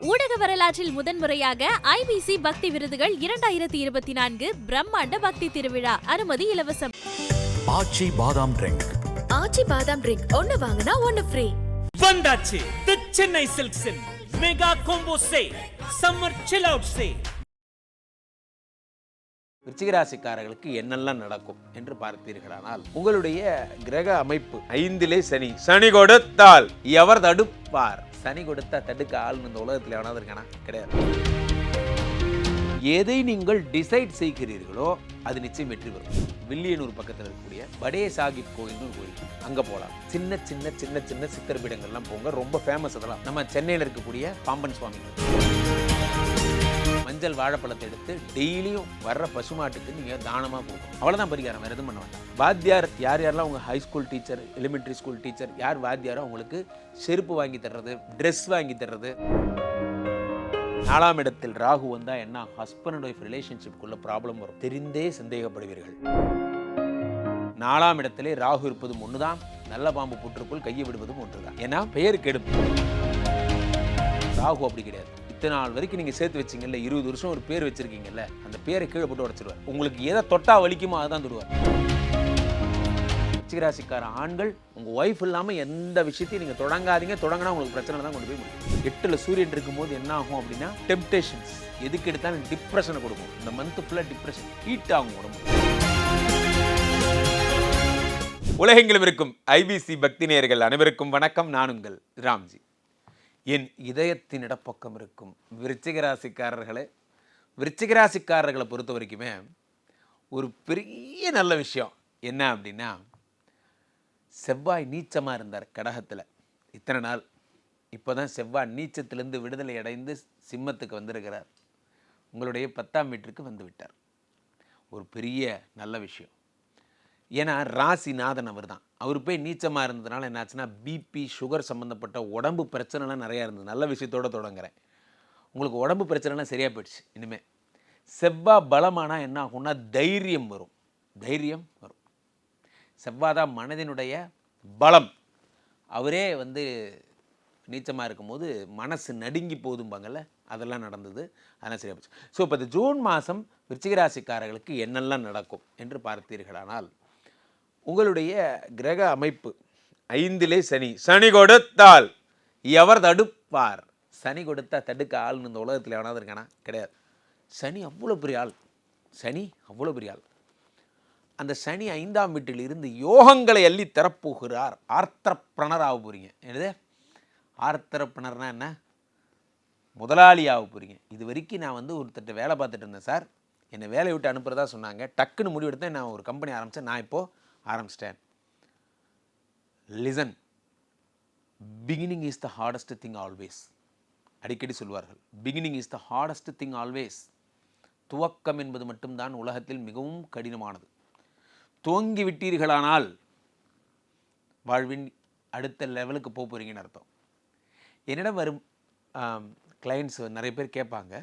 ஊடக வரலாற்றில் முதன்முறையாக ஐபிசி பக்தி விருதுகள் இரண்டாயிரத்தி இருபத்தி நான்கு பிரம்மாண்ட பக்தி திருவிழா. அனுமதி இலவசம். ஆச்சி பாதாம் ட்ரிங்க். ஆச்சி பாதாம் ட்ரிங்க். ஒன்னு வாங்கினா ஒன்னு ஃப்ரீ. வந்தாச்சு. தி சென்னை சில்க்ஸின் மெகா கோம்போ சே. சம்மர் சில் அவுட் சே. விருச்சிகராசிக்காரர்களுக்கு என்னெல்லாம் நடக்கும் என்று பார்த்தீர்களானால் உங்களுடைய கிரக அமைப்பு ஐந்திலே சனி. சனி கொடுத்தால் எவர் தடுப்பார்? சனி கொடுத்தா தடுக்க ஆள்னு இந்த உலகத்தில் எவனாவது இருக்கானா? கிடையாது. எதை நீங்கள் டிசைட் செய்கிறீர்களோ அது நிச்சயம் வெற்றி பெறும். வில்லியனூர் பக்கத்தில் இருக்கக்கூடிய படே சாஹிப் கோயில்னு ஒரு கோயில். அங்கே போகலாம் சின்ன சின்ன சின்ன சின்ன சித்தர் பீடங்கள்லாம் போங்க. ரொம்ப ஃபேமஸ் அதெல்லாம். நம்ம சென்னையில் இருக்கக்கூடிய பாம்பன் சுவாமி மஞ்சள் வாழைப்பழத்தை எடுத்து டெய்லியும் வர்ற பசுமாட்டுக்கு நீங்கள் தானமாக கொடுக்கணும் அவ்வளோதான் பரிகாரம் வேறு எதுவும் பண்ண வேண்டாம். வாத்தியார் யார் யாரெல்லாம் உங்கள் high school teacher elementary school teacher யார் வாத்தியாரோ அவங்களுக்கு செருப்பு வாங்கி தர்றது ட்ரெஸ் வாங்கி தர்றது. நாலாம் இடத்தில் ராகு வந்தா என்ன? ஹஸ்பண்ட் அண்ட் ஒய்ஃப் ரிலேஷன்ஷிப்குள்ள ப்ராப்ளம் வரும். தெரிந்தே சந்தேகப்படுவீர்கள். நாலாம் இடத்திலே ராகு இருப்பதும் ஒண்ணுதான். நல்ல பாம்பு புற்றுக்குள் கையை விடுவதும் ஒன்றுதான். ஏன்னா பெயர் கெடுப்பு ராகு அப்படி கிடையாது. இத்தனை நாள் வரைக்கும் நீங்கள் சேர்த்து வச்சீங்கல்ல இருபது வருஷம் ஒரு பேர் வச்சுருக்கீங்கல்ல அந்த பேரை கீழே போட்டு உடச்சிருவார். உங்களுக்கு எதை தொட்டா வலிக்குமோ அதுதான் தொடுவார். விருச்சிகராசிக்கார ஆண்கள் உங்கள் ஒய்ஃப் இல்லாமல் எந்த விஷயத்தையும் நீங்கள் தொடங்காதீங்க. தொடங்கினா உங்களுக்கு பிரச்சனை தான் கொண்டு போய் முடியும். எட்டில் சூரியன் இருக்கும்போது என்ன ஆகும் அப்படின்னா டெம்டேஷன்ஸ் எதுக்கு எடுத்தாலும் டிப்ரெஷனை கொடுக்கும். இந்த மந்த் ஃபுல்லாக டிப்ரெஷன் ஹீட் ஆகும் உடம்பு உலகெங்கிலும் இருக்கும் ஐபிசி பக்தி நேயர்கள் அனைவருக்கும் வணக்கம். நான் உங்கள் ராம்ஜி. என் இதயத்தின் இடப்பக்கம் இருக்கும். விருச்சிகராசிக்காரர்களே ராசிக்காரர்களே ராசிக்காரர்களை பொறுத்த வரைக்குமே ஒரு பெரிய நல்ல விஷயம் என்ன அப்படின்னா செவ்வாய் நீச்சமாக இருந்தார் கடகத்தில். இத்தனை நாள். இப்போ தான் செவ்வாய் நீச்சத்திலேருந்து விடுதலை அடைந்து சிம்மத்துக்கு வந்திருக்கிறார். உங்களுடைய பத்தாம் வீட்டிற்கு வந்து விட்டார். ஒரு பெரிய நல்ல விஷயம். ஏன்னா ராசிநாதன் அவர் தான் அவர் போய் நீச்சமாக இருந்ததுனால என்னாச்சுன்னா பிபி சுகர் சம்மந்தப்பட்ட உடம்பு பிரச்சனைலாம் நிறையா இருந்தது. நல்ல விஷயத்தோட தொடங்குறேன். உங்களுக்கு உடம்பு பிரச்சனைலாம் சரியாக போயிடுச்சு. இனிமேல் செவ்வாய் பலமானால் என்ன ஆகும்னா தைரியம் வரும். தைரியம் வரும். செவ்வாய் தான் மனதினுடைய பலம். அவரே வந்து நீச்சமாக இருக்கும்போது மனசு நடுங்கி போதும்பாங்கல்ல அதெல்லாம் நடந்தது. அதெல்லாம் சரியாக போச்சு. ஸோ இப்போ இந்த ஜூன் மாதம் விருச்சிகராசிக்காரர்களுக்கு என்னெல்லாம் நடக்கும் என்று பார்த்தீர்களானால் உங்களுடைய கிரக அமைப்பு ஐந்திலே சனி. சனி கொடுத்தால் எவர் தடுப்பார்? சனி கொடுத்தா தடுக்க ஆள்னு இந்த உலகத்தில் எவனாவது இருக்கானா? கிடையாது. சனி அவ்வளோ பெரிய ஆள். சனி அவ்வளோ பெரிய ஆள். அந்த சனி ஐந்தாம் வீட்டில் இருந்து யோகங்களை அள்ளி தரப்போகிறார். ஆர்த்தரப்பிரணர் ஆக போகிறீங்க என்னது? ஆர்த்தரப்பிணர்னா என்ன? முதலாளி ஆக போகிறீங்க இது வரைக்கும் நான் வந்து ஒருத்தட்ட வேலை பார்த்துட்டு இருந்தேன் சார். என்னை வேலையை விட்டு அனுப்புறதா சொன்னாங்க. டக்குன்னு முடிவெடுத்தேன். நான் ஒரு கம்பெனி ஆரம்பித்தேன் நான் இப்போது ஆரம்பிச்சிட்டேன். Listen beginning is the hardest thing always அடிக்கடி சொல்வார்கள். Beginning is the hardest thing always துவக்கம் என்பது மட்டும்தான் உலகத்தில் மிகவும் கடினமானது. துவங்கி விட்டீர்களானால் வாழ்வின் அடுத்த லெவலுக்கு போக போகிறீங்கன்னு அர்த்தம். என்னிடம் வரும் கிளைண்ட்ஸ் நிறைய பேர் கேட்பாங்க.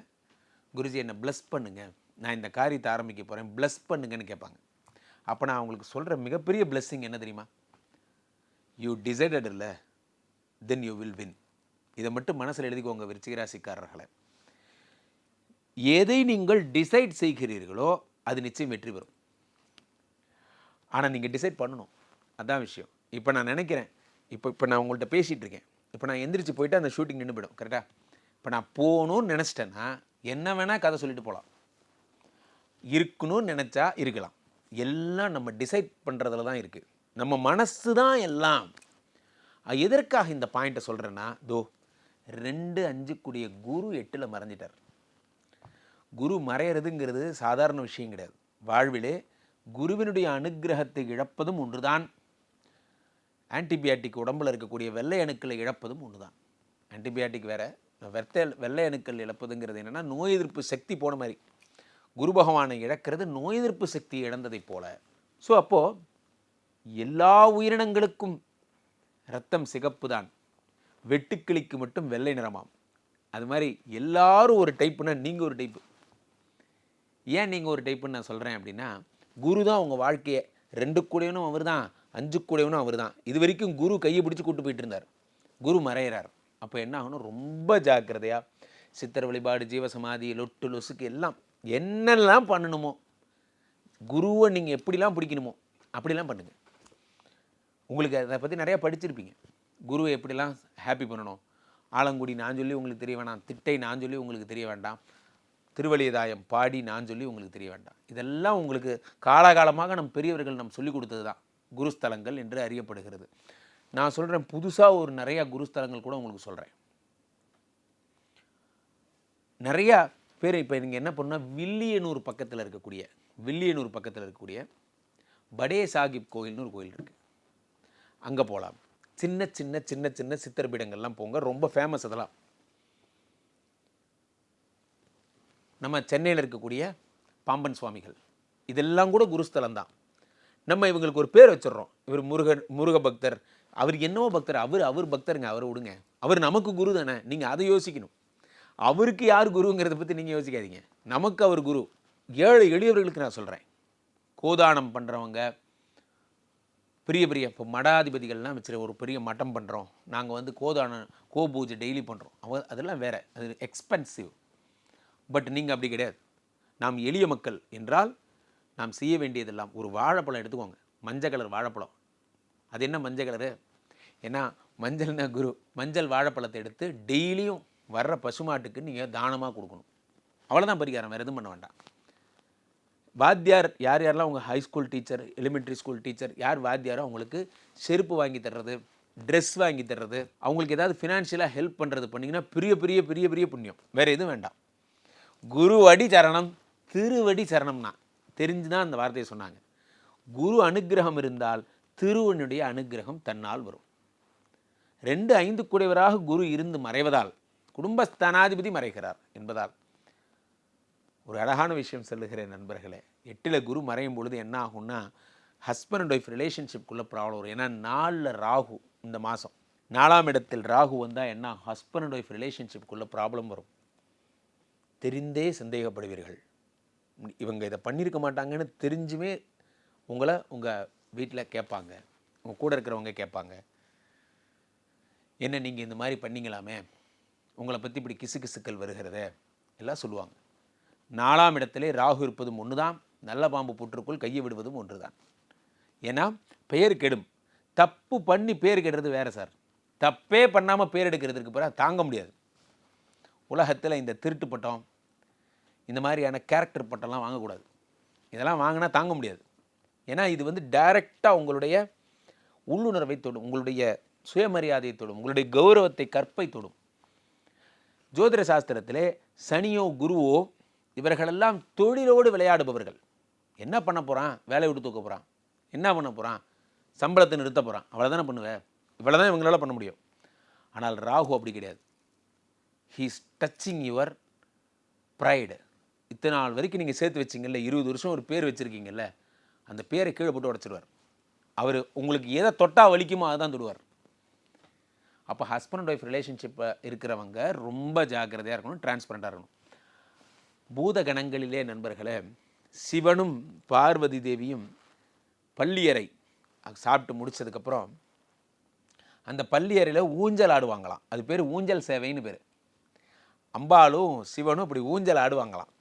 குருஜி என்னை ப்ளஸ் பண்ணுங்கள் நான் இந்த காரியத்தை ஆரம்பிக்க போகிறேன் ப்ளஸ் பண்ணுங்கன்னு கேட்பாங்க. அப்போ நான் அவங்களுக்கு சொல்கிற மிகப்பெரிய பிளெஸ்ஸிங் என்ன தெரியுமா? யூ டிசைடட் இல்லை தென் யூ வில் வின் இதை மட்டும் மனசில் எழுதிக்கோங்க விருச்சிகராசிக்காரர்களை எதை நீங்கள் டிசைட் செய்கிறீர்களோ அது நிச்சயம் வெற்றி பெறும். ஆனால் நீங்கள் டிசைட் பண்ணணும். அதான் விஷயம். இப்போ நான் நினைக்கிறேன் இப்போ இப்போ நான் உங்கள்கிட்ட பேசிகிட்டு இருக்கேன். இப்போ நான் எந்திரிச்சு போயிட்டு அந்த ஷூட்டிங் நின்று போயிடும் கரெக்டாக இப்போ நான் போகணும்னு நினச்சிட்டேன்னா என்ன வேணால் கதை சொல்லிட்டு போகலாம் இருக்கணும்னு நினச்சா இருக்கலாம். எல்லாம் நம்ம டிசைட் பண்ணுறதுல தான் இருக்குது நம்ம மனசு தான் எல்லாம். எதற்காக இந்த பாயிண்ட்டை சொல்கிறேன்னா தோ ரெண்டு அஞ்சு கூடிய குரு எட்டில் மறைஞ்சிட்டார். குரு மறையிறதுங்கிறது சாதாரண விஷயம் கிடையாது. வாழ்விலே குருவினுடைய அனுக்கிரகத்தை இழப்பதும் ஒன்றுதான். ஆன்டிபயாட்டிக் உடம்புல இருக்கக்கூடிய வெள்ளை அணுக்களை இழப்பதும் ஒன்று தான் ஆன்டிபயாட்டிக் வேறு வெத்த வெள்ளை அணுக்கள் இழப்பதுங்கிறது என்னென்னா நோய் எதிர்ப்பு சக்தி போன மாதிரி. குரு பகவானை இழக்கிறது நோய் எதிர்ப்பு சக்தி இழந்ததைப் போல. ஸோ அப்போது எல்லா உயிரினங்களுக்கும் ரத்தம் சிகப்பு தான் வெட்டுக்கிளிக்கு மட்டும் வெள்ளை நிறமாம். அது மாதிரி எல்லாரும் ஒரு டைப்புனா நீங்கள் ஒரு டைப்பு ஏன் நீங்கள் ஒரு டைப்புன்னு நான் சொல்கிறேன் அப்படின்னா குரு தான் உங்கள் வாழ்க்கையை ரெண்டு கூடையவனும் அவர் தான் அஞ்சு கூடையவனும் அவர் தான் இது வரைக்கும் குரு கையை பிடிச்சி கூட்டு போயிட்டு இருந்தார். குரு மறையிறார். அப்போ என்ன ஆகணும்? ரொம்ப ஜாக்கிரதையாக சித்தர் வழிபாடு ஜீவசமாதி லொட்டு லொசுக்கு எல்லாம் என்னெல்லாம் பண்ணணுமோ குருவை நீங்கள் எப்படிலாம் பிடிக்கணுமோ அப்படிலாம் பண்ணுங்கள் உங்களுக்கு அதை பற்றி நிறையா படிச்சிருப்பீங்க. குருவை எப்படிலாம் ஹாப்பி பண்ணணும்? ஆலங்குடி நான் சொல்லி உங்களுக்கு தெரிய வேண்டாம் திட்டை நான் சொல்லி உங்களுக்கு தெரிய வேண்டாம். திருவழியதாயம் பாடி நான் சொல்லி உங்களுக்கு தெரிய வேண்டாம். இதெல்லாம் உங்களுக்கு காலகாலமாக நம் பெரியவர்கள் நம் சொல்லிக் கொடுத்தது தான் குருஸ்தலங்கள் என்று அறியப்படுகிறது. நான் சொல்கிறேன் புதுசாக ஒரு நிறையா குருஸ்தலங்கள் கூட உங்களுக்கு சொல்கிறேன் நிறையா பேர் இப்போ நீங்கள் என்ன பண்ணால் வில்லியனூர் பக்கத்தில் இருக்கக்கூடிய வில்லியனூர் பக்கத்தில் இருக்கக்கூடிய படே சாஹிப் கோயில்னு ஒரு கோயில் இருக்குது அங்கே போகலாம் சின்ன சின்ன சின்ன சின்ன சித்தர் பீடங்கள்லாம் போங்க. ரொம்ப ஃபேமஸ் அதெல்லாம். நம்ம சென்னையில் இருக்கக்கூடிய பாம்பன் சுவாமிகள். இதெல்லாம் கூட குருஸ்தலம் தான் நம்ம இவங்களுக்கு ஒரு பேர் வச்சிடுறோம். இவர் முருகன் முருக பக்தர். அவர் என்னவோ பக்தர். அவர் அவர் பக்தருங்க. அவரை விடுங்க. அவர் நமக்கு குரு தானே. நீங்கள் அதை யோசிக்கணும். அவருக்கு யார் குருங்கிறத பற்றி நீங்கள் யோசிக்காதீங்க. நமக்கு அவர் குரு. ஏழை எளியவர்களுக்கு நான் சொல்கிறேன் கோதானம் பண்ணுறவங்க பெரிய பெரிய இப்போ மடாதிபதிகள்லாம் வச்சுரு ஒரு பெரிய மட்டம் பண்ணுறோம் நாங்கள் வந்து கோதானம் கோ பூஜை டெய்லி பண்ணுறோம் அவ அதெல்லாம் வேறு. அது எக்ஸ்பென்சிவ் பட் நீங்கள் அப்படி கிடையாது. நாம் எளிய மக்கள் என்றால் நாம் செய்ய வேண்டியதெல்லாம் ஒரு வாழைப்பழம் எடுத்துக்கோங்க. மஞ்சள் கலர் வாழைப்பழம். அது என்ன மஞ்சள் கலரு? ஏன்னா மஞ்சள்னா குரு. மஞ்சள் வாழைப்பழத்தை எடுத்து டெய்லியும் வர்ற பசுமாட்டுக்கு நீங்கள் தானமாக கொடுக்கணும். அவ்வளோதான் பரிகாரம் வேறு எதுவும் பண்ண வேண்டாம். வாத்தியார் யார் யாரெல்லாம் உங்கள் high school teacher elementary school teacher யார் வாத்தியாரோ அவங்களுக்கு செருப்பு வாங்கி தர்றது ட்ரெஸ் வாங்கி தர்றது அவங்களுக்கு ஏதாவது ஃபினான்ஷியலாக ஹெல்ப் பண்ணுறது பண்ணிங்கன்னா பெரிய பெரிய பெரிய பெரிய புண்ணியம். வேறு எதுவும் வேண்டாம். குருவடி சரணம் திருவடி சரணம்னா தெரிஞ்சு தான் அந்த வார்த்தையை சொன்னாங்க. குரு அனுக்கிரகம் இருந்தால் திருவனுடைய அனுக்கிரகம் தன்னால் வரும். ரெண்டு ஐந்து குடைவராக குரு இருந்து மறைவதால் குடும்பஸ்தானாதிபதி மறைகிறார் என்பதால் ஒரு அழகான விஷயம் சொல்லுகிறேன் நண்பர்களே. எட்டில் குரு மறையும் பொழுது என்ன ஆகும்னா ஹஸ்பண்ட் அண்ட் ஒய்ஃப் ரிலேஷன்ஷிப்குள்ளே ப்ராப்ளம் வரும். ஏன்னா நாலில் ராகு இந்த மாதம் நாலாம் இடத்தில் ராகு வந்தால் என்ன ஹஸ்பண்ட் அண்ட் ஒய்ஃப் ரிலேஷன்ஷிப்குள்ளே ப்ராப்ளம் வரும். தெரிந்தே சந்தேகப்படுவீர்கள். இவங்க இதை பண்ணியிருக்க மாட்டாங்கன்னு தெரிஞ்சுமே உங்களை உங்கள் வீட்டில் கேட்பாங்க. உங்கள் கூட இருக்கிறவங்க கேட்பாங்க. என்ன நீங்கள் இந்த மாதிரி பண்ணீங்களாமே? உங்களை பற்றி இப்படி கிசு கிசுக்கள் வருகிறதே எல்லாம் சொல்லுவாங்க. நாலாம் இடத்திலே ராகு இருப்பதும் ஒன்று தான் நல்ல பாம்பு புற்றுக்குள் கையை விடுவதும் ஒன்று தான் ஏன்னா பெயர் கெடும். தப்பு பண்ணி பேர் கெடுறது வேறு சார். தப்பே பண்ணாமல் பேர் எடுக்கிறதுக்கு பிறகு தாங்க முடியாது. உலகத்தில் இந்த திருட்டு பட்டம் இந்த மாதிரியான கேரக்டர் பட்டம்லாம் வாங்கக்கூடாது. இதெல்லாம் வாங்கினா தாங்க முடியாது. ஏன்னா இது வந்து டைரெக்டாக உங்களுடைய உள்ளுணர்வை தொடும் உங்களுடைய சுயமரியாதையை தொடும் உங்களுடைய கௌரவத்தை கற்பை தொடும். ஜோதிட சாஸ்திரத்திலே சனியோ குருவோ இவர்களெல்லாம் தொழிலோடு விளையாடுபவர்கள். என்ன பண்ண போகிறான் வேலையை விட்டு தூக்க போகிறான் என்ன பண்ண போகிறான் சம்பளத்தை நிறுத்த போகிறான் அவ்வளோ தானே பண்ணுவேன் இவ்வளோ தான் இவங்களால் பண்ண முடியும். ஆனால் ராகு அப்படி கிடையாது. ஹீஸ் டச்சிங் யுவர் ப்ரைடு இத்தனை நாள் வரைக்கும் நீங்கள் சேர்த்து வச்சிங்கல்ல இருபது வருஷம் ஒரு பேர் வச்சுருக்கீங்கல்ல அந்த பேரை கீழே போட்டு உடச்சிடுவார் அவர் உங்களுக்கு எதை தொட்டா வலிக்குமோ அதை தான் தொடுவார். அப்போ ஹஸ்பண்ட் அண்ட் ஒய்ஃப் ரிலேஷன்ஷிப்பை இருக்கிறவங்க ரொம்ப ஜாக்கிரதையாக இருக்கணும் டிரான்ஸ்பரண்ட்டாக இருக்கணும். பூத கணங்களிலே நண்பர்களே சிவனும் பார்வதி தேவியும் பள்ளியறை சாப்பிட்டு முடிச்சதுக்கப்புறம் அந்த பள்ளியறையில் ஊஞ்சல் ஆடுவாங்களாம். அது பேர் ஊஞ்சல் சேவைன்னு பேர். அம்பாளும் சிவனும் இப்படி ஊஞ்சல் ஆடுவாங்களாம்.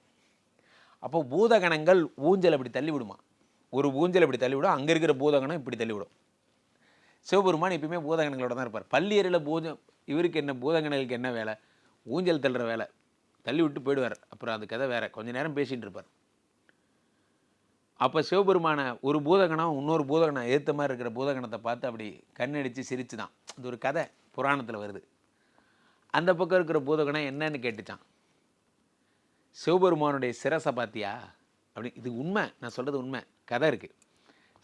அப்போ பூதகணங்கள் ஊஞ்சல் இப்படி தள்ளி விடுமா ஒரு ஊஞ்சல் இப்படி தள்ளி விடும் அங்கே இருக்கிற பூதகணம் இப்படி தள்ளி விடும் சிவபெருமான் எப்பயுமே பூதகணங்களோட தான் இருப்பார். பள்ளியறையில் பூஜம் இவருக்கு என்ன பூதகணங்களுக்கு என்ன வேலை? ஊஞ்சல் தள்ளுற வேலை. தள்ளி விட்டு போயிடுவார். அப்புறம் அது கதை வேற. கொஞ்ச நேரம் பேசிகிட்டு இருப்பார். அப்போ சிவபெருமானை ஒரு பூதகணம் இன்னொரு பூதகணம் ஏற்ற மாதிரி இருக்கிற பூதகணத்தை பார்த்து அப்படி கண்ணடிச்சு சிரிச்சு தான் இது ஒரு கதை புராணத்தில் வருது. அந்த பக்கம் இருக்கிற பூதகணம் என்னன்னு கேட்டுச்சான். சிவபெருமானுடைய சிரசை பார்த்தியா? அப்படி இது உண்மை. நான் சொல்கிறது உண்மை. கதை இருக்குது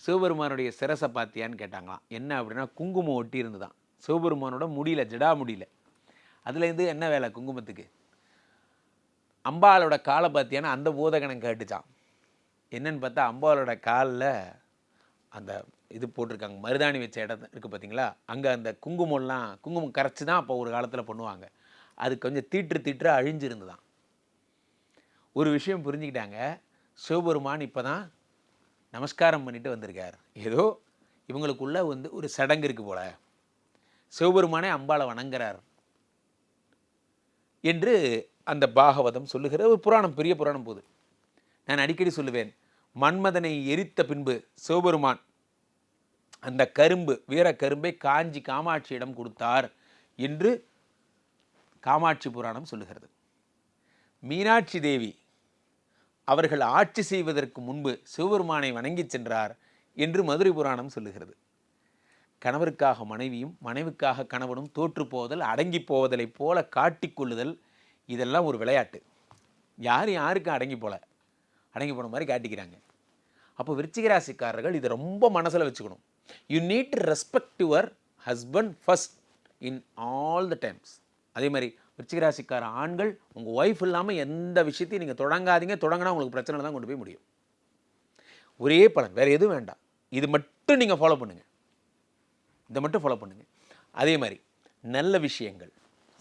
சிவபெருமானுடைய சிரசை பார்த்தியான்னு கேட்டாங்களாம். என்ன அப்படின்னா குங்குமம் ஒட்டி இருந்துதான் சிவபெருமானோட முடியல ஜடா முடியல. அதுலேருந்து என்ன வேலை குங்குமத்துக்கு? அம்பாளோட காலை பார்த்தியான்னு அந்த பூதகணம் கேட்டுச்சான் என்னன்னு பார்த்தா அம்பாளோட காலில் அந்த இது போட்டிருக்காங்க மருதாணி வச்ச இடம் இருக்குது பார்த்தீங்களா? அங்கே அந்த குங்குமம்லாம் குங்குமம் கரைச்சி தான் அப்போ ஒரு காலத்தில் பண்ணுவாங்க. அது கொஞ்சம் தீற்று தீற்று அழிஞ்சிருந்துதான். ஒரு விஷயம் புரிஞ்சுக்கிட்டாங்க. சிவபெருமான் இப்போ தான் நமஸ்காரம் பண்ணிட்டு வந்திருக்கார். ஏதோ இவங்களுக்குள்ள வந்து ஒரு சடங்கு இருக்கு போல. சிவபெருமானே அம்பாளை வணங்குறார். என்று அந்த பாகவதம் சொல்லுகிற ஒரு புராணம் பெரிய புராணம் போது. நான் அடிக்கடி சொல்லுவேன் மன்மதனை எரித்த பின்பு சிவபெருமான் அந்த கரும்பு வீர கரும்பை காஞ்சி காமாட்சியிடம் கொடுத்தார் என்று காமாட்சி புராணம் சொல்லுகிறது. மீனாட்சி தேவி அவர்கள் ஆட்சி செய்வதற்கு முன்பு சிவபெருமானை வணங்கிச் சென்றார் என்று மதுரை புராணம் சொல்லுகிறது. கணவருக்காக மனைவியும் மனைவிக்காக கணவனும் தோற்று போவதல் அடங்கி போவதைப் போல காட்டிக்கொள்ளுதல் இதெல்லாம் ஒரு விளையாட்டு. யார் யாருக்கும் அடங்கி போல. அடங்கி போன மாதிரி காட்டிக்கிறாங்க. அப்போ விருச்சிகராசிக்காரர்கள் இதை ரொம்ப மனசில் வச்சுக்கணும். You need to respect your husband first in all the times அதே மாதிரி விருச்சிகராசிக்கார ஆண்கள் உங்கள் ஒய்ஃப் இல்லாமல் எந்த விஷயத்தையும் நீங்கள் தொடங்காதீங்க. தொடங்கினா உங்களுக்கு பிரச்சனை தான் கொண்டு போய் முடியும். ஒரே பலன் வேறு எதுவும் வேண்டாம். இது மட்டும் நீங்கள் ஃபாலோ பண்ணுங்கள் இதை மட்டும் ஃபாலோ பண்ணுங்கள் அதே மாதிரி நல்ல விஷயங்கள்.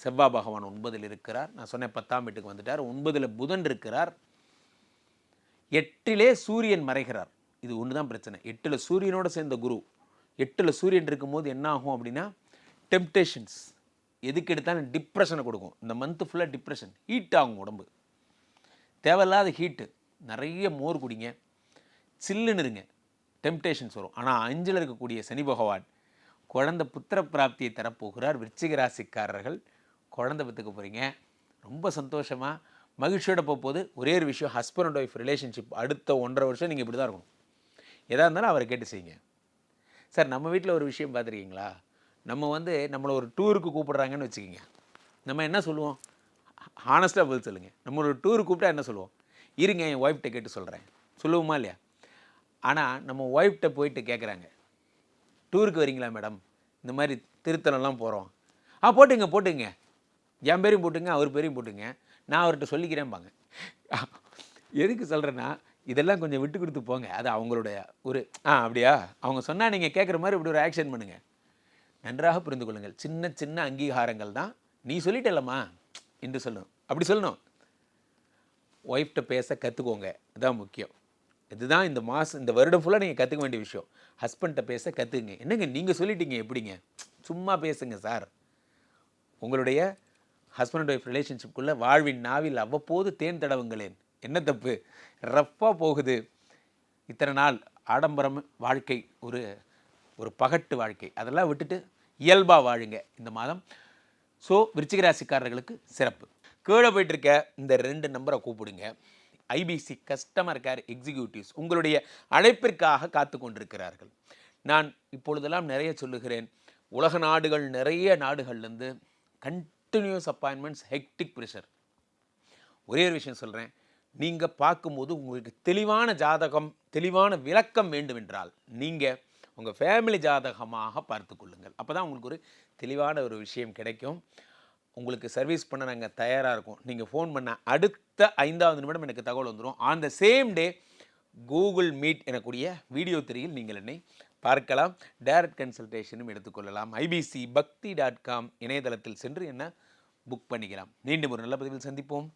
செவ்வாய் பகவான் ஒன்பதில் இருக்கிறார். நான் சொன்னேன் பத்தாம் வீட்டுக்கு வந்துட்டார். ஒன்பதில் புதன் இருக்கிறார். எட்டிலே சூரியன் மறைகிறார். இது ஒன்று தான் பிரச்சனை. எட்டில் சூரியனோட சேர்ந்த குரு. எட்டில் சூரியன் இருக்கும்போது என்ன ஆகும் அப்படின்னா டெம்டேஷன்ஸ் எதுக்கு எடுத்தாலும் டிப்ரெஷனை கொடுக்கும். இந்த மந்த்து ஃபுல்லாக டிப்ரெஷன் ஹீட் ஆகும் உடம்பு. தேவையில்லாத ஹீட்டு நிறைய மோர் குடிங்க. சில்லுன்னு இருங்க. டெம்டேஷன்ஸ் வரும். ஆனால் அஞ்சில் இருக்கக்கூடிய சனி பகவான் குழந்த புத்திர பிராப்தியை தரப்போகிறார். விருச்சிக ராசிக்காரர்கள் குழந்தை பெற்றுக்க போகிறீங்க ரொம்ப சந்தோஷமாக மகிழ்ச்சியோட போகும்போது ஒரே ஒரு விஷயம் ஹஸ்பண்ட் அண்ட் ஒய்ஃப் ரிலேஷன்ஷிப் அடுத்த ஒன்றரை வருஷம் நீங்கள் இப்படி தான் இருக்கணும். எதாக இருந்தாலும் அவரை கேட்டு செய்யுங்க. சார் நம்ம வீட்டில் ஒரு விஷயம் பார்த்துருக்கீங்களா? நம்ம வந்து நம்மளை ஒரு டூருக்கு கூப்பிட்றாங்கன்னு வச்சுக்கோங்க. நம்ம என்ன சொல்லுவோம்? ஹானஸ்ட்டாக பதில் சொல்லுங்கள் நம்மளோட டூர் கூப்பிட்டா என்ன சொல்லுவோம்? இருங்க என் ஒய்ஃப்ட்ட கேட்டு சொல்கிறேன் சொல்லுவோமா இல்லையா? ஆனால் நம்ம ஒய்ஃப்ட்ட போயிட்டு கேட்குறாங்க டூருக்கு வரீங்களா மேடம் இந்த மாதிரி திருத்தலம்லாம் போகிறோம் ஆ போட்டுங்க போட்டுங்க. என் பேரையும் போட்டுங்க அவர் பேரையும் போட்டுங்க. நான் அவர்கிட்ட சொல்லிக்கிறேன்பாங்க. எதுக்கு சொல்கிறேன்னா இதெல்லாம் கொஞ்சம் விட்டு கொடுத்து போங்க. அது அவங்களுடைய ஒரு ஆ அப்படியா? அவங்க சொன்னால் நீங்கள் கேட்குற மாதிரி இப்படி ஒரு ஆக்ஷன் பண்ணுங்கள் நன்றாக புரிந்து கொள்ளுங்கள். சின்ன சின்ன அங்கீகாரங்கள் தான். நீ சொல்லிட்டலம்மா என்று சொல்லணும். அப்படி சொல்லணும். ஒய்ஃப்ட்ட பேச கற்றுக்கோங்க இதுதான் முக்கியம். இதுதான் இந்த மாதம் இந்த வருடம் ஃபுல்லாக நீங்கள் கற்றுக்க வேண்டிய விஷயம். ஹஸ்பண்ட்டை பேச கற்றுக்குங்க என்னங்க நீங்கள் சொல்லிட்டீங்க எப்படிங்க? சும்மா பேசுங்க சார். உங்களுடைய ஹஸ்பண்ட் ஒய்ஃப் ரிலேஷன்ஷிப்குள்ளே வாழ்வின் நாவில் அவ்வப்போது தேன் தடவுங்களேன். என்ன தப்பு? ரஃப்பாக போகுது. இத்தனை நாள் ஆடம்பரம் வாழ்க்கை ஒரு ஒரு பகட்டு வாழ்க்கை. அதெல்லாம் விட்டுட்டு இயல்பாக வாழுங்க இந்த மாதம். ஸோ விருச்சிகராசிக்காரர்களுக்கு சிறப்பு. கீழே போயிட்டு இருக்க இந்த ரெண்டு நம்பரை கூப்பிடுங்க. ஐபிசி கஸ்டமர் கேர் எக்ஸிக்யூட்டிவ்ஸ் உங்களுடைய அழைப்பிற்காக காத்து கொண்டிருக்கிறார்கள். நான் இப்பொழுதெல்லாம் நிறைய சொல்லுகிறேன். உலக நாடுகள் நிறைய நாடுகள்லேருந்து கண்டினியூஸ் அப்பாயின்மெண்ட்ஸ் ஹெக்டிக் ப்ரெஷர் ஒரே ஒரு விஷயம் சொல்கிறேன் நீங்கள் பார்க்கும்போது உங்களுக்கு தெளிவான ஜாதகம் தெளிவான விளக்கம் வேண்டுமென்றால் நீங்கள் உங்கள் ஃபேமிலி ஜாதகமாக பார்த்து கொள்ளுங்கள். அப்போ தான் உங்களுக்கு ஒரு தெளிவான ஒரு விஷயம் கிடைக்கும். உங்களுக்கு சர்வீஸ் பண்ண நாங்கள் தயாராக இருக்கோம். நீங்கள் ஃபோன் பண்ண அடுத்த ஐந்தாவது நிமிடம் எனக்கு தகவல் வந்துடும் on the same day Google Meet எனக்கூடிய video திரையில் நீங்கள் என்னை பார்க்கலாம். டைரக்ட் கன்சல்டேஷனும் எடுத்துக்கொள்ளலாம் ஐபிசி பக்தி டாட் காம் இணையதளத்தில் சென்று என்ன புக் பண்ணிக்கலாம். மீண்டும் ஒரு நல்ல பதிவில் சந்திப்போம்.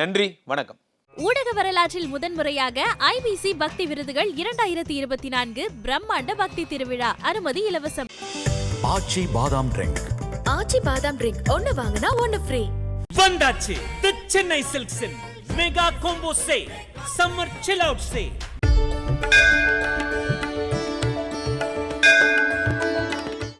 நன்றி. வணக்கம். ஊடக வரலாற்றில் முதன்முறையாக ஐபிசி பக்தி விருதுகள் இரண்டாயிரத்தி இருபத்தி நான்கு பிரம்மாண்ட பக்தி திருவிழா. அனுமதி இலவசம். ஆச்சி பாதாம் ட்ரிங்க். ஆச்சி பாதாம் ட்ரிங்க். ஒன்னு வாங்கினா ஒன்னு ஃப்ரீ வந்தாச்சு. தி சென்னை சில்க்ஸின். மெகா கோம்போ சே சம்மர் சில் அவுட் சே